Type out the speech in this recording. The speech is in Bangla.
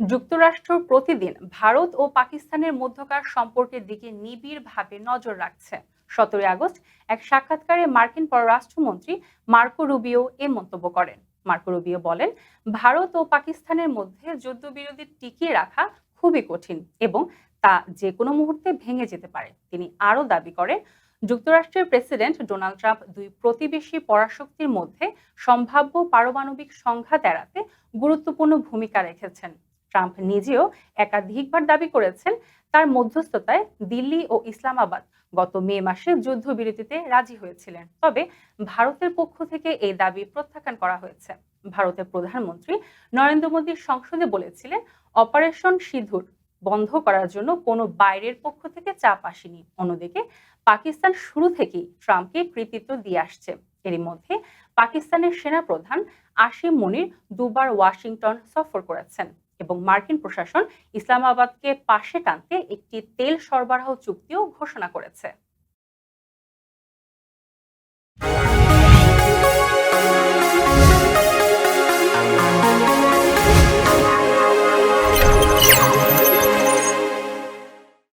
যুক্তরাষ্ট্র প্রতিদিন ভারত ও পাকিস্তানের মধ্যকার সম্পর্কের দিকে নিবিড়ভাবে নজর রাখছে। সতেরোই আগস্ট এক সাক্ষাৎকারে মার্কিন পররাষ্ট্রমন্ত্রী মার্কো রুবিও এ মন্তব্য করেন। মার্কো রুবিও বলেন, ভারত ও পাকিস্তানের মধ্যে যুদ্ধবিরতি টিকিয়ে রাখা খুবই কঠিন এবং তা যে কোনো মুহূর্তে ভেঙে যেতে পারে। তিনি আরও দাবি করেন, যুক্তরাষ্ট্রের প্রেসিডেন্ট ডোনাল্ড ট্রাম্প দুই প্রতিবেশী পরাশক্তির মধ্যে সম্ভাব্য পারমাণবিক সংঘাত এড়াতে গুরুত্বপূর্ণ ভূমিকা রেখেছেন। ট্রাম্প নিজেও একাধিকবার দাবি করেছেন তার মধ্যস্থতায় দিল্লি ও ইসলামাবাদ গত মে মাসে যুদ্ধবিরতিতে রাজি হয়েছিলেন। তবে ভারতের পক্ষ থেকে এই দাবি প্রত্যাখ্যান করা হয়েছে। ভারতের প্রধানমন্ত্রী নরেন্দ্র মোদী সংসদে বলেছিলেন, অপারেশন সিঁধুর বন্ধ করার জন্য কোনো বাইরের পক্ষ থেকে চাপ আসেনি। অন্যদিকে পাকিস্তান শুরু থেকেই ট্রাম্পকে কৃতিত্ব দিয়ে আসছে। এরই মধ্যে পাকিস্তানের সেনাপ্রধান আশিম মনির দুবার ওয়াশিংটন সফর করেছেন এবং মার্কিন প্রশাসন ইসলামাবাদকে পাশে টানতে একটি তেল সরবরাহ চুক্তিও ঘোষণা করেছে।